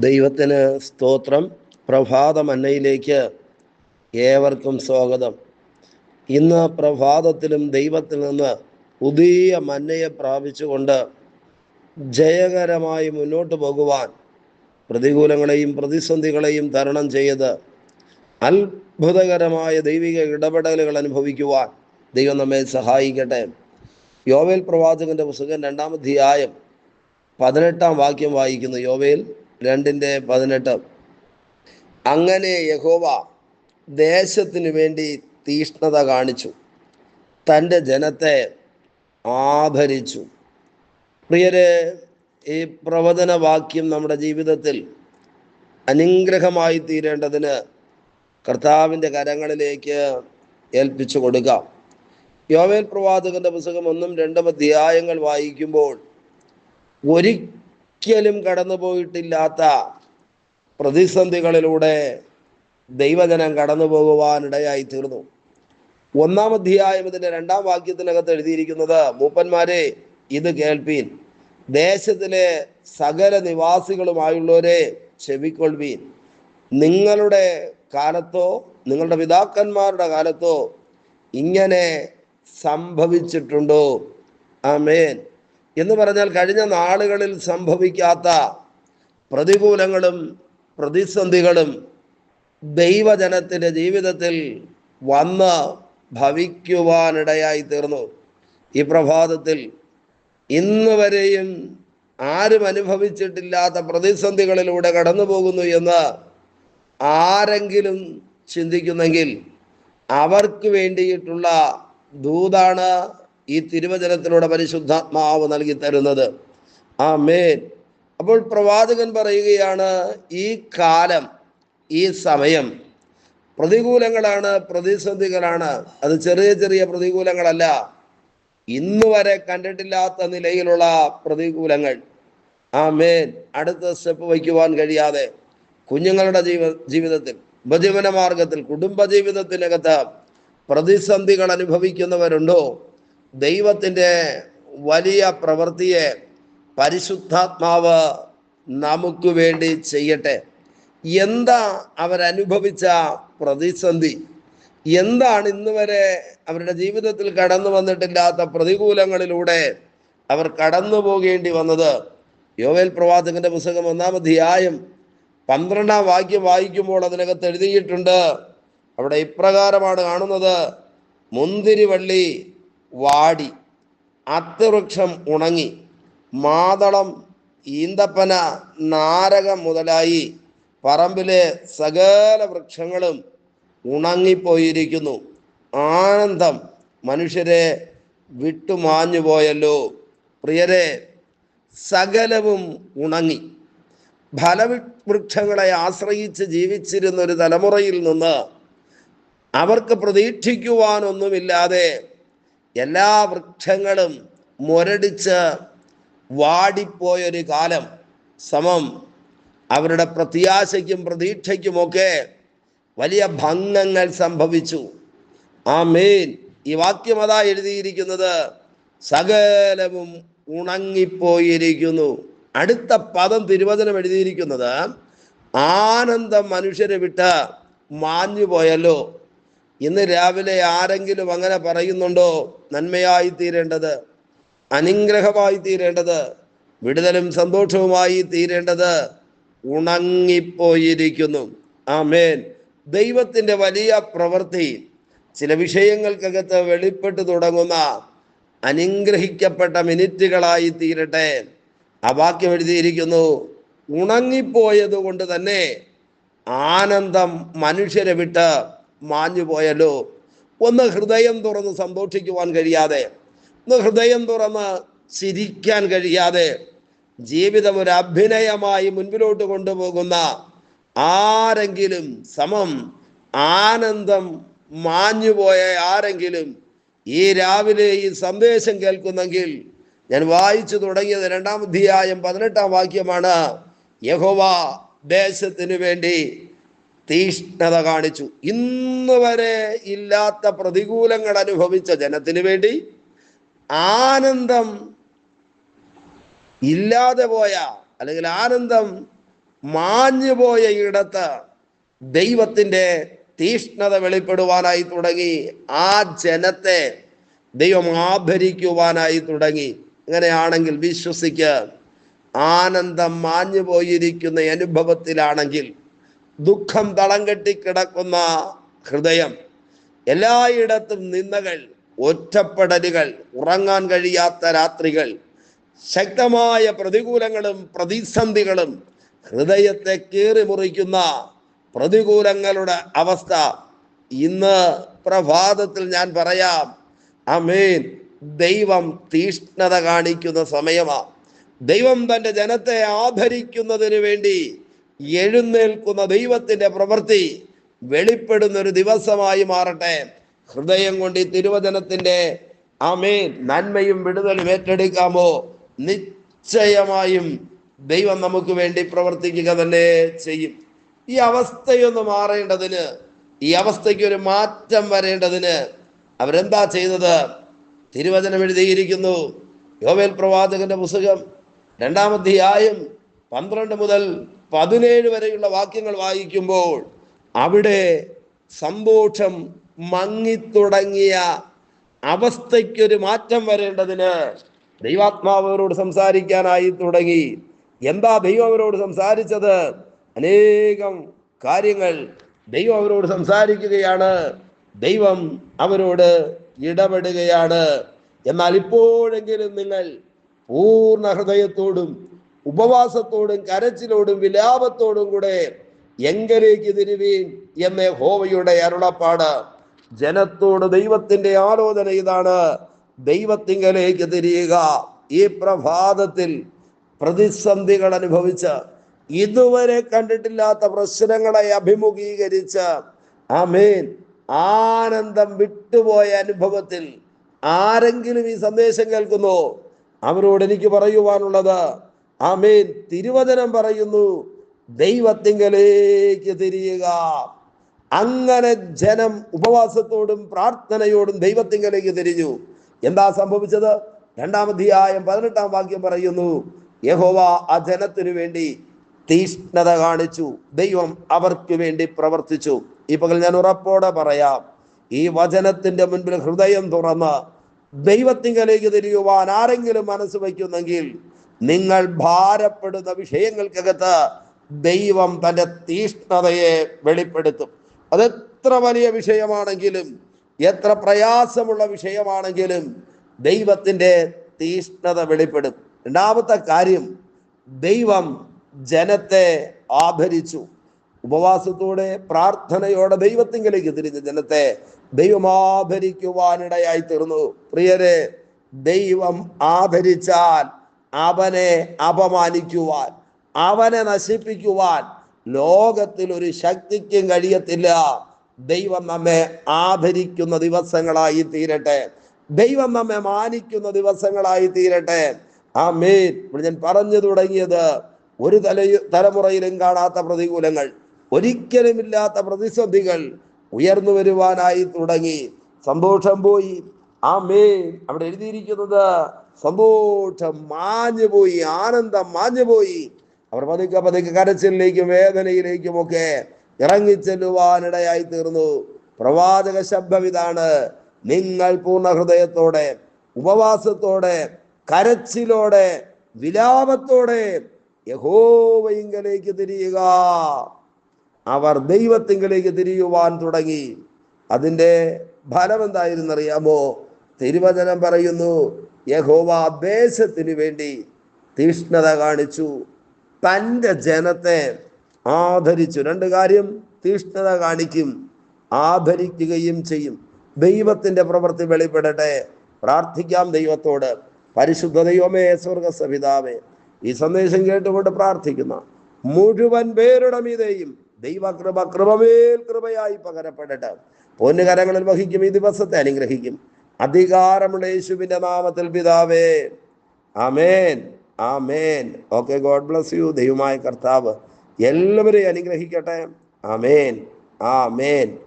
ദൈവത്തിന് സ്തോത്രം പ്രഭാത മന്നയിലേക്ക് ഏവർക്കും സ്വാഗതം. ഇന്ന് പ്രഭാതത്തിലും ദൈവത്തിൽ നിന്ന് പുതിയ മന്നയെ പ്രാപിച്ചുകൊണ്ട് ജയകരമായി മുന്നോട്ട് പോകുവാൻ പ്രതികൂലങ്ങളെയും പ്രതിസന്ധികളെയും തരണം ചെയ്ത് അത്ഭുതകരമായ ദൈവിക ഇടപെടലുകൾ അനുഭവിക്കുവാൻ ദൈവം നമ്മെ സഹായിക്കട്ടെ. യോവേൽ പ്രവാചകന്റെ പുസ്തകം രണ്ടാം അധ്യായം പതിനെട്ടാം വാക്യം വായിക്കുന്നു. യോവേൽ രണ്ടിന്റെ പതിനെട്ട്. അങ്ങനെ യഹോവ ദേശത്തിനു വേണ്ടി തീഷ്ണത കാണിച്ചു. തന്റെ ജനത്തെ ആദരിച്ചു. പ്രിയരെ ഈ പ്രവചന വാക്യം നമ്മുടെ ജീവിതത്തിൽ അനുഗ്രഹമായി തീരേണ്ടതിന് കർത്താവിന്റെ കരങ്ങളിലേക്ക് ഏൽപ്പിച്ചു കൊടുക്കാം. യോവേൽ പ്രവാചകന്റെ പുസ്തകം ഒന്നും രണ്ടും അധ്യായങ്ങൾ വായിക്കുമ്പോൾ ഒരിക്കലും കടന്നു പോയിട്ടില്ലാത്ത പ്രതിസന്ധികളിലൂടെ ദൈവജനം കടന്നു പോകുവാനിടയായി തീർന്നു ഒന്നാം അധ്യായം ഇതിന്റെ രണ്ടാം വാക്യത്തിനകത്ത് എഴുതിയിരിക്കുന്നത് മൂപ്പന്മാരെ ഇത് കേൾപ്പീൻ. ദേശത്തിലെ സകല നിവാസികളുമായുള്ളവരെ ചെവിക്കൊള്ളീൻ നിങ്ങളുടെ കാലത്തോ നിങ്ങളുടെ പിതാക്കന്മാരുടെ കാലത്തോ ഇങ്ങനെ സംഭവിച്ചിട്ടുണ്ടോ? ആമേൻ. എന്ന് പറഞ്ഞാൽ കഴിഞ്ഞ നാളുകളിൽ സംഭവിക്കാത്ത പ്രതികൂലങ്ങളും പ്രതിസന്ധികളും ദൈവജനത്തിന്റെ ജീവിതത്തിൽ വന്ന് ഭവിക്കുവാനിടയായി തീർന്നു. ഈ പ്രഭാതത്തിൽ ഇന്ന് വരെയും ആരും അനുഭവിച്ചിട്ടില്ലാത്ത പ്രതിസന്ധികളിലൂടെ കടന്നു പോകുന്നു എന്ന് ആരെങ്കിലും ചിന്തിക്കുന്നെങ്കിൽ അവർക്ക് വേണ്ടിയിട്ടുള്ള ദൂതാണ് ഈ തിരുവചനത്തിലൂടെ പരിശുദ്ധാത്മാവ് നൽകി തരുന്നത്. ആ മേൻ അപ്പോൾ പ്രവാചകൻ പറയുകയാണ് ഈ കാലം ഈ സമയം പ്രതികൂലങ്ങളാണ് പ്രതിസന്ധികളാണ്. അത് ചെറിയ ചെറിയ പ്രതികൂലങ്ങളല്ല. ഇന്ന് വരെ കണ്ടിട്ടില്ലാത്ത നിലയിലുള്ള പ്രതികൂലങ്ങൾ. ആ മേൻ അടുത്ത സ്റ്റെപ്പ് വയ്ക്കുവാൻ കഴിയാതെ കുഞ്ഞുങ്ങളുടെ ജീവ ജീവിതത്തിൽ ഉപജീവന മാർഗത്തിൽ കുടുംബ ജീവിതത്തിനകത്ത് പ്രതിസന്ധികൾ അനുഭവിക്കുന്നവരുണ്ടോ? ദൈവത്തിന്റെ വലിയ പ്രവൃത്തിയെ പരിശുദ്ധാത്മാവ് നമുക്ക് വേണ്ടി ചെയ്യട്ടെ. എന്താ അവരനുഭവിച്ച പ്രതിസന്ധി? എന്താണ് ഇന്ന് വരെ അവരുടെ ജീവിതത്തിൽ കടന്നു വന്നിട്ടില്ലാത്ത പ്രതികൂലങ്ങളിലൂടെ അവർ കടന്നു പോകേണ്ടി വന്നത്? യോവേൽ പ്രവാചകന്റെ പുസ്തകം ഒന്നാം അധ്യായം പന്ത്രണ്ടാം വാക്യം വായിക്കുമ്പോൾ അതിനകത്ത് എഴുതിയിട്ടുണ്ട് അവിടെ ഇപ്രകാരമാണ് കാണുന്നത് മുന്തിരിവള്ളി വാടി. അത്തിവൃക്ഷം ഉണങ്ങി. മാതളം ഈന്തപ്പന നാരകം മുതലായി പറമ്പിലെ സകല വൃക്ഷങ്ങളും ഉണങ്ങിപ്പോയിരിക്കുന്നു. ആനന്ദം മനുഷ്യരെ വിട്ടുമാഞ്ഞു പോയല്ലോ പ്രിയരെ സകലവും ഉണങ്ങി. ഫലവൃക്ഷങ്ങളെ ആശ്രയിച്ച് ജീവിച്ചിരുന്ന ഒരു തലമുറയിൽ നിന്ന് അവർക്ക് പ്രതീക്ഷിക്കുവാനൊന്നുമില്ലാതെ എല്ലാ വൃക്ഷങ്ങളും മുരടിച്ച് വാടിപ്പോയൊരു കാലം. സമം അവരുടെ പ്രത്യാശയ്ക്കും പ്രതീക്ഷയ്ക്കുമൊക്കെ വലിയ ഭംഗങ്ങൾ സംഭവിച്ചു. ആ മെയിൻ ഈ വാക്യം അതാ എഴുതിയിരിക്കുന്നത്. സകലവും ഉണങ്ങിപ്പോയിരിക്കുന്നു. അടുത്ത പദം തിരുവചനം എഴുതിയിരിക്കുന്നത് ആനന്ദം മനുഷ്യരെ വിട്ട് മാഞ്ഞു പോയല്ലോ ഇന്ന് രാവിലെ ആരെങ്കിലും അങ്ങനെ പറയുന്നുണ്ടോ? നന്മയായി തീരേണ്ടത് അനുഗ്രഹമായി തീരേണ്ടത് വിടുതലും സന്തോഷവുമായി തീരേണ്ടത് ഉണങ്ങിപ്പോയിരിക്കുന്നു. ആമേൻ. ദൈവത്തിന്റെ വലിയ പ്രവൃത്തി ചില വിഷയങ്ങൾക്കകത്ത് വെളിപ്പെട്ട് തുടങ്ങുന്ന അനുഗ്രഹിക്കപ്പെട്ട മിനിറ്റുകളായി തീരട്ടെ. ആ വാക്യം എഴുതിയിരിക്കുന്നു ഉണങ്ങിപ്പോയത് കൊണ്ട് തന്നെ ആനന്ദം മനുഷ്യരെ വിട്ട് മാഞ്ഞു പോയല്ലോ ഒന്ന് ഹൃദയം തുറന്ന് സന്തോഷിക്കുവാൻ കഴിയാതെ ഒന്ന് ഹൃദയം തുറന്ന് ചിരിക്കാൻ കഴിയാതെ ജീവിതം ഒരു അഭിനയമായി മുൻപിലോട്ട് കൊണ്ടുപോകുന്ന ആരെങ്കിലും സമം ആനന്ദം മാഞ്ഞുപോയ ആരെങ്കിലും ഈ രാവിലെ ഈ സന്ദേശം കേൾക്കുന്നെങ്കിൽ ഞാൻ വായിച്ചു തുടങ്ങിയത് രണ്ടാം അധ്യായം പതിനെട്ടാം വാക്യമാണ്. യഹോവ ദേശത്തിനു വേണ്ടി തീഷ്ണത കാണിച്ചു. ഇന്ന് വരെ ഇല്ലാത്ത പ്രതികൂലങ്ങൾ അനുഭവിച്ച ജനത്തിന് വേണ്ടി ആനന്ദം ഇല്ലാതെ പോയ അല്ലെങ്കിൽ ആനന്ദം മാഞ്ഞു പോയ ഇടത്ത് ദൈവത്തിന്റെ തീഷ്ണത വെളിപ്പെടുവാനായി തുടങ്ങി. ആ ജനത്തെ ദൈവം ആഭരിക്കുവാനായി തുടങ്ങി. അങ്ങനെയാണെങ്കിൽ വിശ്വസിക്ക് ആനന്ദം മാഞ്ഞു പോയിരിക്കുന്ന അനുഭവത്തിലാണെങ്കിൽ ദുഃഖം തളം കെട്ടിക്കിടക്കുന്ന ഹൃദയം. എല്ലായിടത്തും നിന്നകൾ ഒറ്റപ്പെടലുകൾ ഉറങ്ങാൻ കഴിയാത്ത രാത്രികൾ ശക്തമായ പ്രതികൂലങ്ങളും പ്രതിസന്ധികളും ഹൃദയത്തെ കീറി മുറിക്കുന്ന പ്രതികൂലങ്ങളുടെ അവസ്ഥ ഇന്ന് പ്രഭാതത്തിൽ ഞാൻ പറയാം. അമേൻ ദൈവം തീഷ്ണത കാണിക്കുന്ന സമയമാണ് ദൈവം തന്റെ ജനത്തെ ആദരിക്കുന്നതിന് വേണ്ടി എഴുന്നേൽക്കുന്ന ദൈവത്തിന്റെ പ്രവൃത്തി വെളിപ്പെടുന്ന ഒരു ദിവസമായി മാറട്ടെ. ഹൃദയം കൊണ്ട് ഈ തിരുവചനത്തിന്റെ ആമേൻ. നന്മയും വിടുതലും ഏറ്റെടുക്കാമോ? നിശ്ചയമായും ദൈവം നമുക്ക് വേണ്ടി പ്രവർത്തിക്കുക തന്നെ ചെയ്യും. ഈ അവസ്ഥയൊന്ന് മാറേണ്ടതിന് ഈ അവസ്ഥയ്ക്ക് ഒരു മാറ്റം വരേണ്ടതിന് അവരെന്താ ചെയ്തത്? തിരുവചനം എഴുതിയിരിക്കുന്നു. യോവേൽ പ്രവാചകന്റെ പുസ്തകം രണ്ടാമധ്യായം പന്ത്രണ്ട് മുതൽ പതിനേഴ് വരെയുള്ള വാക്യങ്ങൾ വായിക്കുമ്പോൾ അവിടെ സന്തോഷം മങ്ങിത്തുടങ്ങിയ അവസ്ഥയ്ക്കൊരു മാറ്റം വരേണ്ടതിന് ദൈവാത്മാവരോട് സംസാരിക്കാനായി തുടങ്ങി. എന്താ ദൈവം അവരോട് സംസാരിച്ചത്? അനേകം കാര്യങ്ങൾ ദൈവം അവരോട് സംസാരിക്കുകയാണ്. ദൈവം അവരോട് ഇടപെടുകയാണ്. എന്നാൽ ഇപ്പോഴെങ്കിലും നിങ്ങൾ പൂർണ ഹൃദയത്തോടും ഉപവാസത്തോടും കരച്ചിലോടും വിലാപത്തോടും കൂടെ എങ്കലേക്ക് തിരുവീൻ എന്ന ഹോവയുടെ അരുളപ്പാട്. ജനത്തോട് ദൈവത്തിന്റെ ആലോചന ഇതാണ്. ദൈവത്തിങ്കലേക്ക് തിരിയുക. ഈ പ്രഭാതത്തിൽ പ്രതിസന്ധികൾ അനുഭവിച്ച് ഇതുവരെ കണ്ടിട്ടില്ലാത്ത പ്രശ്നങ്ങളെ അഭിമുഖീകരിച്ച് ആമേൻ. ആനന്ദം വിട്ടുപോയ അനുഭവത്തിൽ ആരെങ്കിലും ഈ സന്ദേശം കേൾക്കുന്നു? അവരോട് എനിക്ക് പറയുവാനുള്ളത് ആമേൻ. തിരുവചനം പറയുന്നു ദൈവത്തിങ്കലേക്ക് തിരിയുക. അങ്ങനെ ജനം ഉപവാസത്തോടും പ്രാർത്ഥനയോടും ദൈവത്തിങ്കലേക്ക് തിരിഞ്ഞു. എന്താ സംഭവിച്ചത്? രണ്ടാം അധ്യായം പതിനെട്ടാം വാക്യം പറയുന്നു യഹോവ ആ ജനത്തിനു വേണ്ടി തീഷ്ണത കാണിച്ചു. ദൈവം അവർക്ക് വേണ്ടി പ്രവർത്തിച്ചു. ഈ പകൽ ഞാൻ ഉറപ്പോടെ പറയാം ഈ വചനത്തിന്റെ മുൻപിൽ ഹൃദയം തുറന്ന് ദൈവത്തിങ്കലേക്ക് തിരിയുവാൻ ആരെങ്കിലും മനസ്സ് വയ്ക്കുന്നെങ്കിൽ നിങ്ങൾ ഭാരപ്പെടുന്ന വിഷയങ്ങൾക്കകത്ത് ദൈവം തന്റെ തീഷ്ണതയെ വെളിപ്പെടുത്തും. അതെത്ര വലിയ വിഷയമാണെങ്കിലും എത്ര പ്രയാസമുള്ള വിഷയമാണെങ്കിലും ദൈവത്തിന്റെ തീഷ്ണത വെളിപ്പെടും. രണ്ടാമത്തെ കാര്യം ദൈവം ജനത്തെ ആദരിച്ചു. ഉപവാസത്തോടെ പ്രാർത്ഥനയോടെ ദൈവത്തിങ്കിലേക്ക് തിരിഞ്ഞ ജനത്തെ ദൈവം ആദരിക്കുവാനിടയായി തീർന്നു. പ്രിയരെ ദൈവം ആദരിച്ചാൽ അവനെ അപമാനിക്കുവാൻ അവനെ നശിപ്പിക്കുവാൻ ലോകത്തിൽ ഒരു ശക്തിക്കും കഴിയത്തില്ല. ദൈവം നമ്മെ ആദരിക്കുന്ന ദിവസങ്ങളായി തീരട്ടെ. ദൈവം നമ്മെ മാനിക്കുന്ന ദിവസങ്ങളായി തീരട്ടെ. ആ മേൻ ഇവിടെ ഞാൻ പറഞ്ഞു തുടങ്ങിയത് ഒരു തല തലമുറയിലും കാണാത്ത പ്രതികൂലങ്ങൾ ഒരിക്കലുമില്ലാത്ത പ്രതിസന്ധികൾ ഉയർന്നു വരുവാനായി തുടങ്ങി. സന്തോഷം പോയി. ആ മേൻ അവിടെ എഴുതിയിരിക്കുന്നത് സന്തോഷം മാഞ്ഞുപോയി ആനന്ദം മാഞ്ഞുപോയി. അവർ പതുക്കെ പതുക്കെ കരച്ചിലേക്കും വേദനയിലേക്കും ഒക്കെ ഇറങ്ങിച്ചെല്ലുവാനിടയായി തീർന്നു പ്രവാചക ശബ്ദം ഇതാണ്. നിങ്ങൾ പൂർണ ഹൃദയത്തോടെ ഉപവാസത്തോടെ കരച്ചിലോടെ വിലാപത്തോടെ യഹോവയിങ്കലേക്ക് തിരിയുക. അവർ ദൈവത്തിങ്കലേക്ക് തിരിയുവാൻ തുടങ്ങി. അതിന്റെ ഫലം എന്തായിരുന്നറിയാമോ തിരുവചനം പറയുന്നു യഹോവ ദേശത്തിന് വേണ്ടി തീഷ്ണത കാണിച്ചു. തന്റെ ജനത്തെ ആദരിച്ചു. രണ്ട് കാര്യം തീഷ്ണത കാണിക്കും ആദരിക്കുകയും ചെയ്യും. ദൈവത്തിന്റെ പ്രവൃത്തി വെളിപ്പെടട്ടെ. പ്രാർത്ഥിക്കാം ദൈവത്തോട്. പരിശുദ്ധ ദൈവമേ സ്വർഗ സവിതാവേ ഈ സന്ദേശം കേട്ടുകൊണ്ട് പ്രാർത്ഥിക്കുന്ന മുഴുവൻ പേരുടെ മീതെയും ദൈവകൃപ കൃപമേൽ കൃപയായി പകരപ്പെടട്ടെ. പൊന്നുകരങ്ങളിൽ വഹിക്കും ഈ ദിവസത്തെ അനുഗ്രഹിക്കും. അധികാരമുള്ള യേശുവിന്റെ നാമത്തിൽ പിതാവേ. Amen. Amen. Okay God bless you. ദൈവമായ കർത്താവ് എല്ലാവരെയും അനുഗ്രഹിക്കട്ടെ. ആമേൻ. ആമേൻ.